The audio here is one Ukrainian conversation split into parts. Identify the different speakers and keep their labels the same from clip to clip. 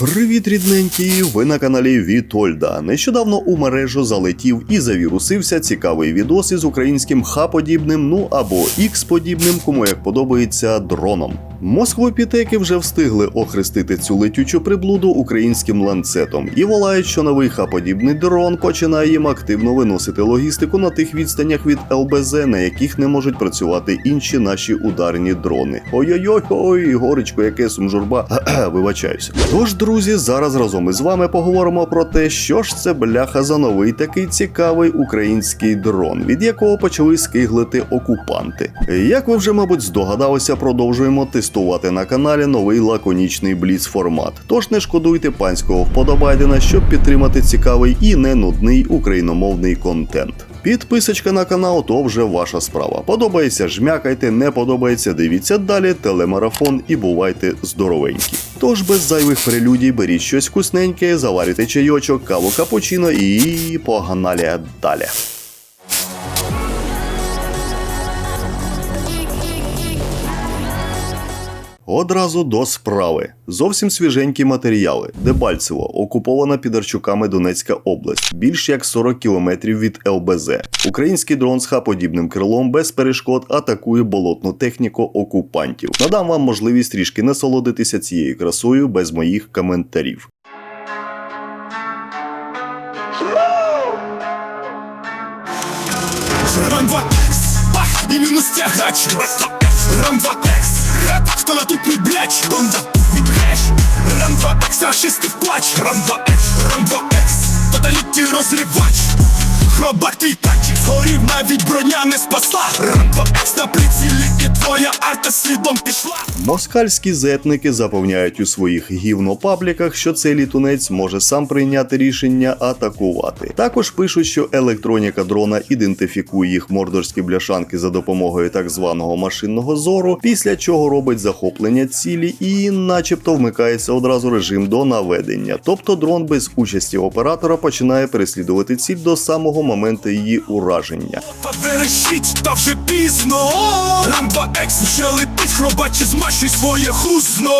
Speaker 1: Привіт, рідненькі! Ви на каналі Вітольда. Нещодавно у мережу залетів і завірусився цікавий відос із українським Х-подібним, ну або X-подібним, кому як подобається, дроном. Москвопітеки вже встигли охрестити цю летючу приблуду українським ланцетом і волають, що новий Х-подібний дрон починає їм активно виносити логістику на тих відстанях від ЛБЗ, на яких не можуть працювати інші наші ударні дрони. Ой-ой-ой, ой, горечко, яке сумжурба. Вибачаюся. Тож, друзі, зараз разом із вами поговоримо про те, що ж це бляха за новий такий цікавий український дрон, від якого почали скиглити окупанти. Як ви вже, мабуть, здогадалися, продовжуємо тестувати на каналі новий лаконічний бліц формат. Тож не шкодуйте панського вподобайдена, щоб підтримати цікавий і не нудний україномовний контент. Підписочка на канал то вже ваша справа. Подобається, жмякайте, не подобається, дивіться далі, телемарафон і бувайте здоровенькі. Тож без зайвих прелюдій беріть щось вкусненьке, заварите чайочок, каву капучино і погнали далі. Одразу до справи. Зовсім свіженькі матеріали. Дебальцево, окупована підарчуками Донецька область, більш як 40 кілометрів від ЛБЗ. Український дрон з Х-подібним крилом без перешкод атакує болотну техніку окупантів. Надам вам можливість трішки насолодитися цією красою без моїх коментарів.
Speaker 2: Рамба X Бах, і Хто на тут не бляч Бонда від хеш Рамба екс, Рашисти плач. Рамбо X Рамба екс, Тоталіті розривач Хробак твій тач Згорів навіть броня не спасла на прицілі і твоя арта слідом пішла
Speaker 1: Москальські зетники запевняють у своїх гівнопабліках, що цей літунець може сам прийняти рішення атакувати. Також пишуть, що електроніка дрона ідентифікує їх мордорські бляшанки за допомогою так званого машинного зору, після чого робить захоплення цілі і, начебто, вмикається одразу режим до наведення. Тобто дрон без участі оператора починає переслідувати ціль до самого моменту її ураження.
Speaker 2: Повершіть, та вже пізно Рамба Екс вже летить, хробачі змащуй своє хузно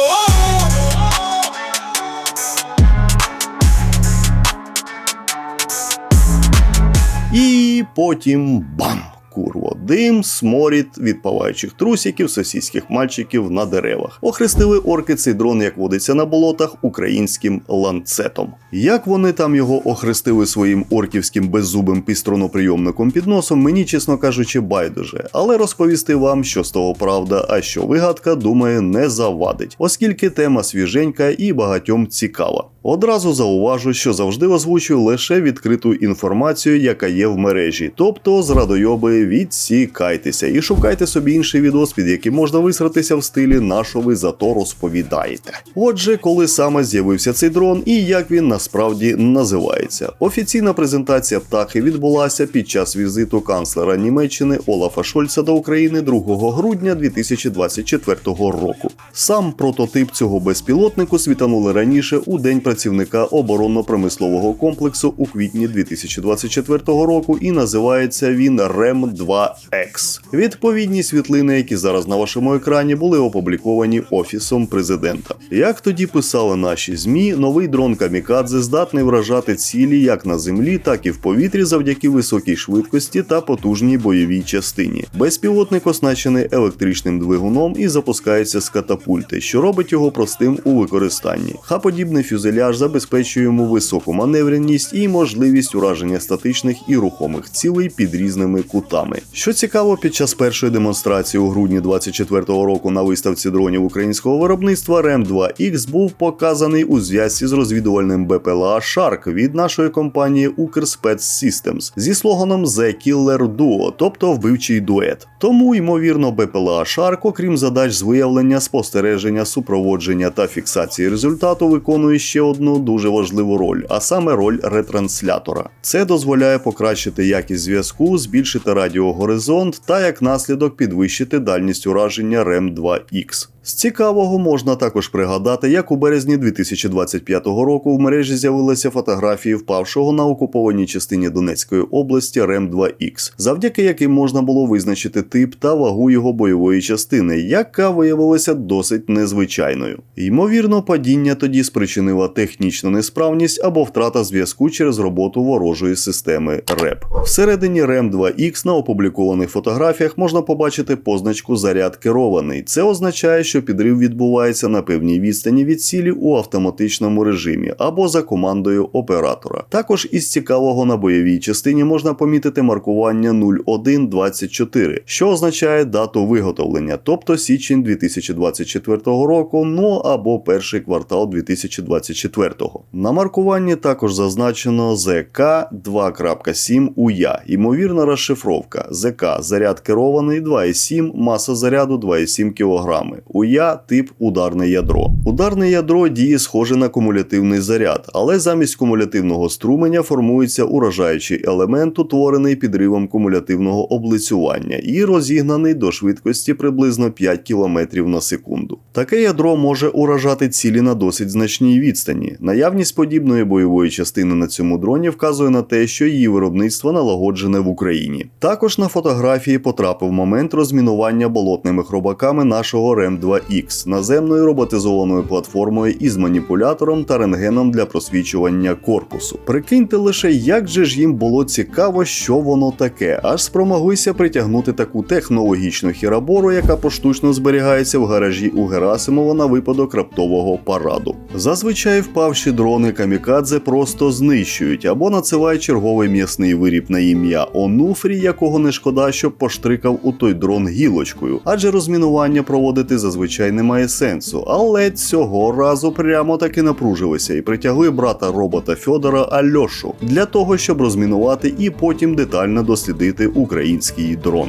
Speaker 1: І потім бам! Курво, дим, сморід від палаючих трусиків, сосійських мальчиків на деревах. Охрестили орки цей дрон, як водиться на болотах, українським ланцетом. Як вони там його охрестили своїм орківським беззубим пістроноприйомником під носом, мені, чесно кажучи, байдуже. Але розповісти вам, що з того правда, а що вигадка, думаю, не завадить, оскільки тема свіженька і багатьом цікава. Одразу зауважу, що завжди озвучую лише відкриту інформацію, яка є в мережі. Тобто, зрадойоби, відсікайтеся і шукайте собі інший відос, під яким можна висратися в стилі на що ви зато розповідаєте. Отже, коли саме з'явився цей дрон і як він насправді називається. Офіційна презентація птахи відбулася під час візиту канцлера Німеччини Олафа Шольца до України 2 грудня 2024 року. Сам прототип цього безпілотнику світанули раніше у день працівника оборонно-промислового комплексу у квітні 2024 року, і називається він рем 2 x Відповідні світлини, які зараз на вашому екрані, були опубліковані офісом президента. Як тоді писали наші змі, новий дрон Камікадзе здатний вражати цілі як на землі, так і в повітрі завдяки високій швидкості та потужній бойовій частині. Безпілотник оснащений електричним двигуном і запускається з катапульти, що робить його простим у використанні. Ха-подібний фюзеляж забезпечує йому високу маневреність і можливість ураження статичних і рухомих цілей під різними кутами. Що цікаво, під час першої демонстрації у грудні 24-го року на виставці дронів українського виробництва рем 2 x був показаний у зв'язці з розвідувальним БПЛА Shark від нашої компанії Systems зі слоганом The Killer Duo, тобто вбивчий дует. Тому, ймовірно, БПЛА Shark, окрім задач з виявлення, спостереження, супроводження та фіксації результату, виконує ще одну дуже важливу роль, а саме роль ретранслятора. Це дозволяє покращити якість зв'язку, збільшити радіогоризонт та як наслідок підвищити дальність ураження рем 2 x З цікавого можна також пригадати, як у березні 2025 року в мережі з'явилися фотографії впавшого на окупованій частині Донецької області рем 2 х завдяки яким можна було визначити тип та вагу його бойової частини, яка виявилася досить незвичайною. Ймовірно, падіння тоді спричинила технічна несправність або втрата зв'язку через роботу ворожої системи РЕП. Всередині рем 2 х на опублікованих фотографіях можна побачити позначку заряд керований. Це означає, що підрив відбувається на певній відстані від цілі у автоматичному режимі або за командою оператора. Також із цікавого на бойовій частині можна помітити маркування 0124, що означає дату виготовлення, тобто січень 2024 року, ну або перший квартал 2024. На маркуванні також зазначено ЗК 2.7 УЯ, ймовірна розшифровка. ЗК заряд керований 2,7, маса заряду 2,7 кг. КУЯ тип ударне ядро. Ударне ядро діє схоже на кумулятивний заряд, але замість кумулятивного струменя формується уражаючий елемент, утворений підривом кумулятивного облицювання і розігнаний до швидкості приблизно 5 км на секунду. Таке ядро може уражати цілі на досить значній відстані. Наявність подібної бойової частини на цьому дроні вказує на те, що її виробництво налагоджене в Україні. Також на фотографії потрапив момент розмінування болотними хробаками нашого РЕМ-2. Альфа X наземною роботизованою платформою із маніпулятором та рентгеном для просвічування корпусу. Прикиньте лише, як же ж їм було цікаво, що воно таке, аж спромоглися притягнути таку технологічну хірабору, яка поштучно зберігається в гаражі у Герасимова на випадок раптового параду. Зазвичай впавші дрони камікадзе просто знищують або надсилають черговий м'ясний виріб на ім'я Онуфрі, якого не шкода, щоб поштрикав у той дрон гілочкою, адже розмінування проводити зазвичай немає сенсу. Але цього разу прямо таки напружилися і притягли брата робота Фьодора Альошу для того, щоб розмінувати і потім детально дослідити український дрон.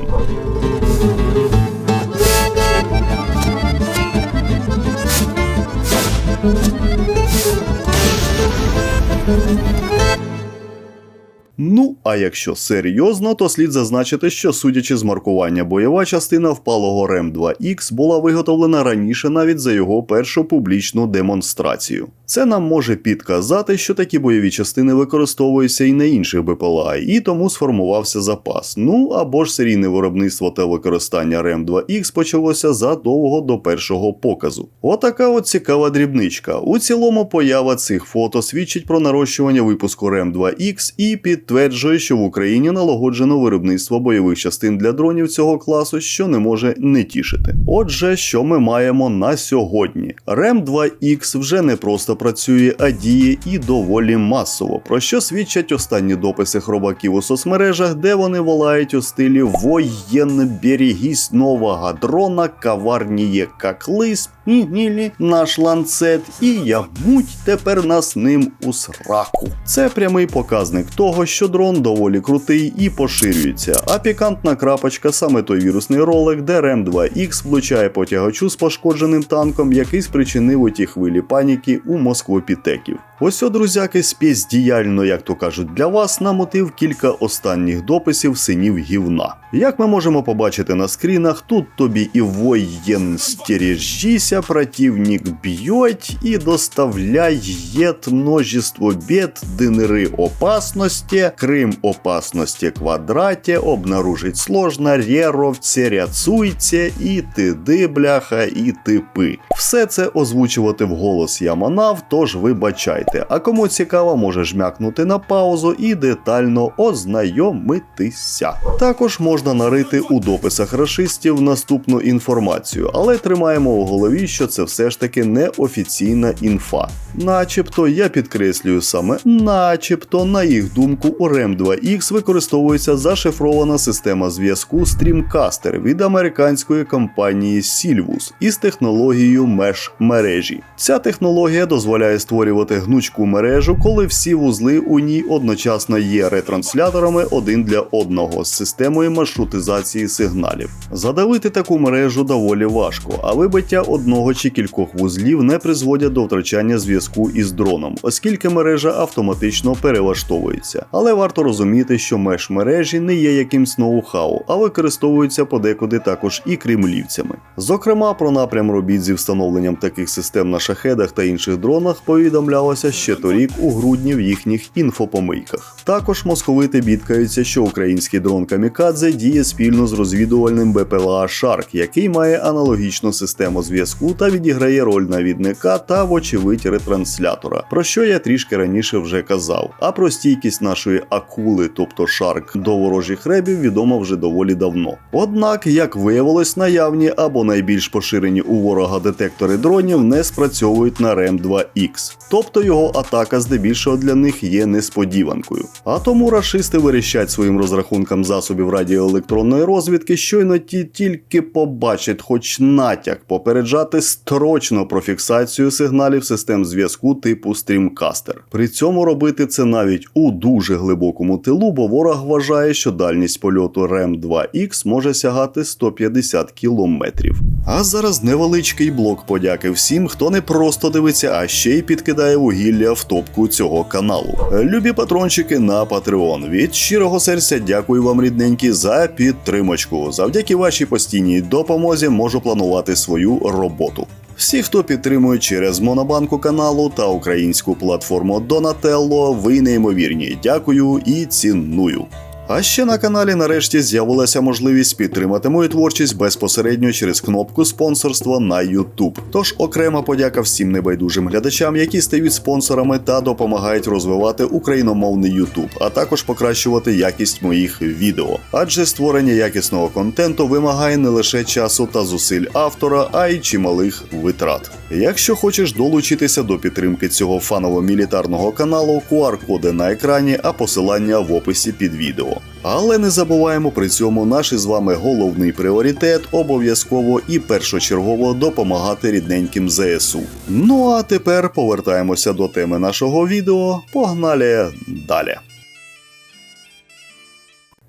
Speaker 1: Ну, а якщо серйозно, то слід зазначити, що судячи з маркування, бойова частина впалого рем 2 х була виготовлена раніше навіть за його першу публічну демонстрацію. Це нам може підказати, що такі бойові частини використовуються і на інших БПЛА, і тому сформувався запас. Ну або ж серійне виробництво та використання рем 2 х почалося задовго до першого показу. Отака от цікава дрібничка. У цілому поява цих фото свідчить про нарощування випуску рем 2 х і підтверджує, що в Україні налагоджено виробництво бойових частин для дронів цього класу, що не може не тішити. Отже, що ми маємо на сьогодні? рем 2 х вже не просто працює, а діє і доволі масово, про що свідчать останні дописи хробаків у соцмережах, де вони волають у стилі воєн берегісь нового дрона, коварніє как пігнілі наш ланцет, і ягмуть тепер нас ним у сраку. Це прямий показник того, що дрон доволі крутий і поширюється. А пікантна крапочка саме той вірусний ролик, де рем 2 х влучає по тягачу з пошкодженим танком, який спричинив у ті хвилі паніки у москвопітеків. Ось о, друзяки, спецдіяльно, як то кажуть, для вас намотив кілька останніх дописів синів гівна. Як ми можемо побачити на скрінах, тут тобі і воєн стережіся, противник б'ють і доставляет множество бед, дыныры опасности, Крым опасности квадраті, обнаружить сложно, реровці, ряцуйте, і тиди, бляха, і типи. Все це озвучувати вголос я манав, тож вибачайте. А кому цікаво, може жмякнути на паузу і детально ознайомитися. Також можна нарити у дописах рашистів наступну інформацію, але тримаємо у голові, що це все ж таки не офіційна інфа. Начебто, я підкреслюю саме, начебто, на їх думку, у рем 2 х використовується зашифрована система зв'язку Streamcaster від американської компанії Silvus із технологією Mesh мережі. Ця технологія дозволяє створювати гнучку мережу, коли всі вузли у ній одночасно є ретрансляторами один для одного з системою маршрутизації сигналів. Задавити таку мережу доволі важко, а вибиття одного одного чи кількох вузлів не призводять до втрачання зв'язку із дроном, оскільки мережа автоматично перелаштовується. Але варто розуміти, що меж мережі не є якимсь ноу-хау, а використовуються подекуди також і кремлівцями. Зокрема, про напрям робіт зі встановленням таких систем на шахедах та інших дронах повідомлялося ще торік у грудні в їхніх інфопомийках. Також московити бідкаються, що український дрон Камікадзе діє спільно з розвідувальним БПЛА Шарк, який має аналогічну систему зв'язку та відіграє роль навідника та, вочевидь, ретранслятора, про що я трішки раніше вже казав. А про стійкість нашої акули, тобто Шарк, до ворожих ребів, відомо вже доволі давно. Однак, як виявилось, наявні або найбільш поширені у ворога детектори дронів не спрацьовують на рем 2 x тобто його атака здебільшого для них є несподіванкою. А тому рашисти вирішать своїм розрахункам засобів радіоелектронної розвідки, щойно ті тільки побачать, хоч натяк попереджати строчно про фіксацію сигналів систем зв'язку типу стрімкастер. При цьому робити це навіть у дуже глибокому тилу, бо ворог вважає, що дальність польоту рем 2 x може сягати 150 кілометрів. А зараз невеличкий блок подяки всім, хто не просто дивиться, а ще й підкидає вугілля в топку цього каналу. Любі патрончики на Patreon. Від щирого серця дякую вам, рідненькі, за підтримочку. Завдяки вашій постійній допомозі можу планувати свою роботу. Всі, хто підтримує через Монобанку каналу та українську платформу Donatello, ви неймовірні. Дякую і ціную. А ще на каналі нарешті з'явилася можливість підтримати мою творчість безпосередньо через кнопку спонсорства на YouTube. Тож окрема подяка всім небайдужим глядачам, які стають спонсорами та допомагають розвивати україномовний YouTube, а також покращувати якість моїх відео. Адже створення якісного контенту вимагає не лише часу та зусиль автора, а й чималих витрат. Якщо хочеш долучитися до підтримки цього фаново-мілітарного каналу, QR-коди на екрані, а посилання в описі під відео. Але не забуваємо при цьому наш із вами головний пріоритет обов'язково і першочергово допомагати рідненьким ЗСУ. Ну а тепер повертаємося до теми нашого відео. Погнали далі.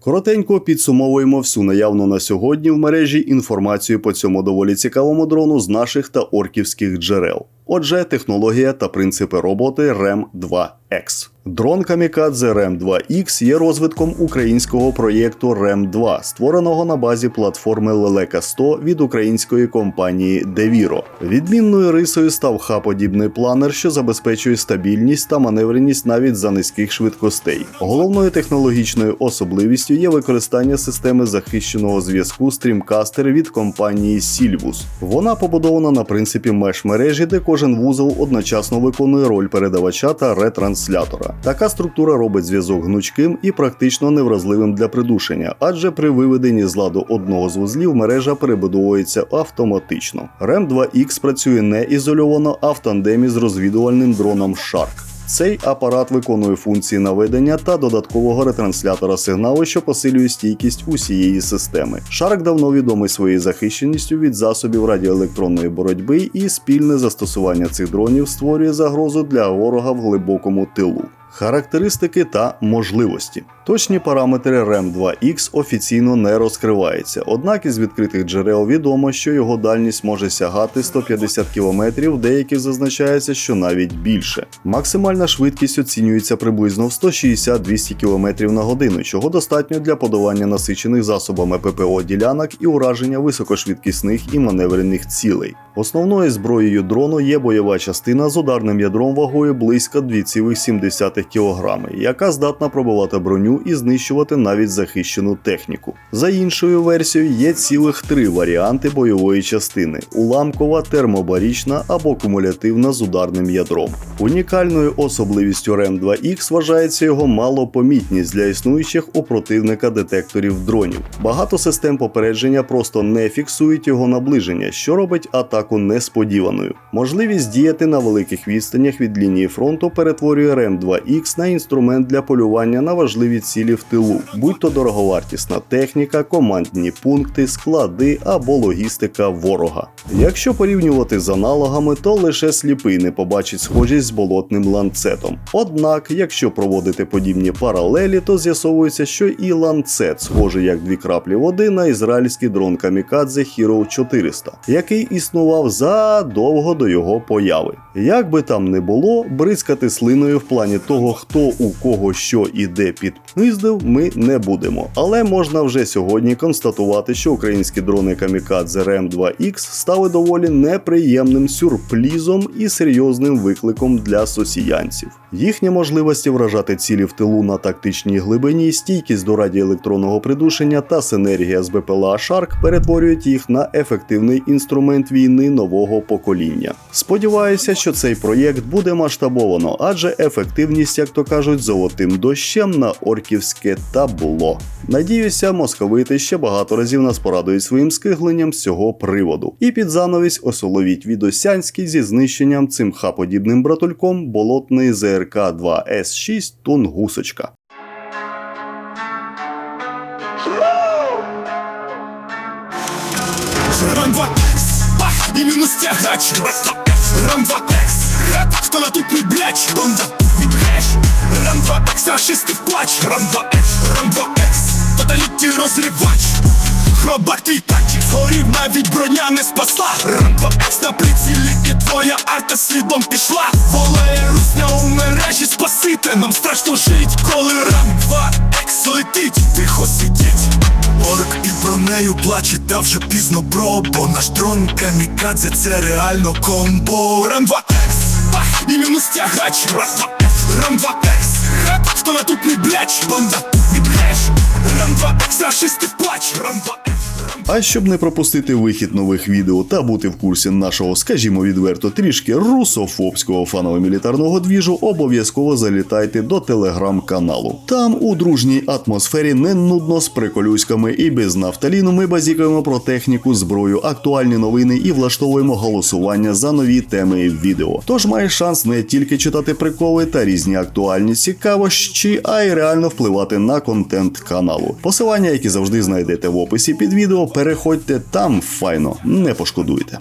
Speaker 1: Коротенько підсумовуємо всю наявну на сьогодні в мережі інформацію по цьому доволі цікавому дрону з наших та орківських джерел. Отже, технологія та принципи роботи рем 2 x Дрон Камікадзе рем 2 x є розвитком українського проєкту рем 2 створеного на базі платформи Лелека 100 від української компанії Deviro. Відмінною рисою став ха-подібний планер, що забезпечує стабільність та маневреність навіть за низьких швидкостей. Головною технологічною особливістю є використання системи захищеного зв'язку Streamcaster від компанії Silvus. Вона побудована на принципі меж мережі, де кожен вузол одночасно виконує роль передавача та ретранслятора. Така структура робить зв'язок гнучким і практично невразливим для придушення, адже при виведенні з ладу одного з вузлів мережа перебудовується автоматично. рем 2 x працює не ізольовано, а в тандемі з розвідувальним дроном Shark. Цей апарат виконує функції наведення та додаткового ретранслятора сигналу, що посилює стійкість усієї системи. Шарк давно відомий своєю захищеністю від засобів радіоелектронної боротьби, і спільне застосування цих дронів створює загрозу для ворога в глибокому тилу. Характеристики та можливості. Точні параметри рем 2 x офіційно не розкриваються, однак із відкритих джерел відомо, що його дальність може сягати 150 км, деяких зазначається, що навіть більше. Максимальна швидкість оцінюється приблизно в 160-200 км на годину, чого достатньо для подавання насичених засобами ППО ділянок і ураження високошвидкісних і маневрених цілей. Основною зброєю дрону є бойова частина з ударним ядром вагою близько 2,7 кг, яка здатна пробивати броню і знищувати навіть захищену техніку. За іншою версією є цілих три варіанти бойової частини: уламкова, термобарічна або кумулятивна з ударним ядром. Унікальною особливістю рем 2 x вважається його малопомітність для існуючих у противника детекторів дронів. Багато систем попередження просто не фіксують його наближення, що робить атаку несподіваною. Можливість діяти на великих відстанях від лінії фронту перетворює рем 2 x на інструмент для полювання на важливі цілі в тилу, будь то дороговартісна техніка, командні пункти, склади або логістика ворога. Якщо порівнювати з аналогами, то лише сліпий не побачить схожість з болотним ланцетом. Однак, якщо проводити подібні паралелі, то з'ясовується, що і ланцет схожий як дві краплі води на ізраїльський дрон Камікадзе Hero 400, який існував існував задовго до його появи. Як би там не було, бризкати слиною в плані того, хто у кого що і де підпиздив, ми не будемо. Але можна вже сьогодні констатувати, що українські дрони Камікадзе rem 2 x стали доволі неприємним сюрпризом і серйозним викликом для сосіянців. Їхні можливості вражати цілі в тилу на тактичній глибині, стійкість до радіоелектронного придушення та синергія з БПЛА Шарк перетворюють їх на ефективний інструмент війни нового покоління. Сподіваюся, що цей проєкт буде масштабовано, адже ефективність, як то кажуть, золотим дощем на орківське табло. Надіюся, московити ще багато разів нас порадують своїм скигленням з цього приводу. І під занавість осоловіть відосянський зі знищенням цим хаподібним братульком болотний ЗРК 2 С6 Тунгусочка.
Speaker 2: Стягач. Рамбатекс, хто на тут не бляч Бонда, відгеш Рамбатекс, рашисти в плач. Рамбатекс, Рамбатекс, тоталіті розривач. Хробак твій такі, згорів навіть броня не спасла. Рамбатекс на прицілі і твоя арта слідом пішла. Волеє русня у мережі спасите Нам страшно жить, коли Рамбатекс летить. Тихо сидіть. Орк і про нею плаче, та вже пізно бро Бо наш дрон камікадзе це реально комбо. Рамбатекс, бах, іменно стягач Рамбатекс, хто на тут не бляч Бонда, відгеш Рамбатекс, рашисти плач. Рамбатекс
Speaker 1: А щоб не пропустити вихід нових відео та бути в курсі нашого, скажімо відверто, трішки русофобського фаново-мілітарного двіжу, обов'язково залітайте до телеграм-каналу. Там у дружній атмосфері не нудно з приколюськами і без нафталіну ми базікуємо про техніку, зброю, актуальні новини і влаштовуємо голосування за нові теми відео. Тож маєш шанс не тільки читати приколи та різні актуальні цікавощі, а й реально впливати на контент каналу. Посилання, які завжди знайдете в описі під відео, переходьте там файно, не пошкодуйте.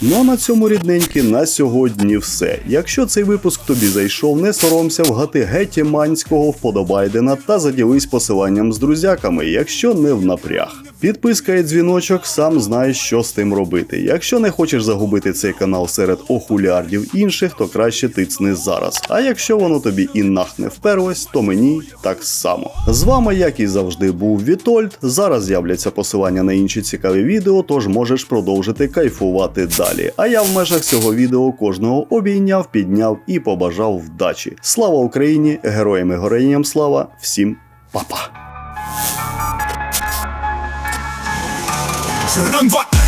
Speaker 1: Ну а на цьому рідненькі на сьогодні все. Якщо цей випуск тобі зайшов, не соромся вгати гетіманського вподобайдена та заділись посиланням з друзяками, якщо не в напряг. Підписка дзвіночок, сам знаєш, що з тим робити. Якщо не хочеш загубити цей канал серед охулярдів інших, то краще тицни зараз. А якщо воно тобі і нах не вперлось, то мені так само. З вами, як і завжди, був Вітольд. Зараз з'являться посилання на інші цікаві відео, тож можеш продовжити кайфувати далі. А я в межах цього відео кожного обійняв, підняв і побажав вдачі. Слава Україні! Героям і героїням слава! Всім па-па!
Speaker 2: Рамбатекс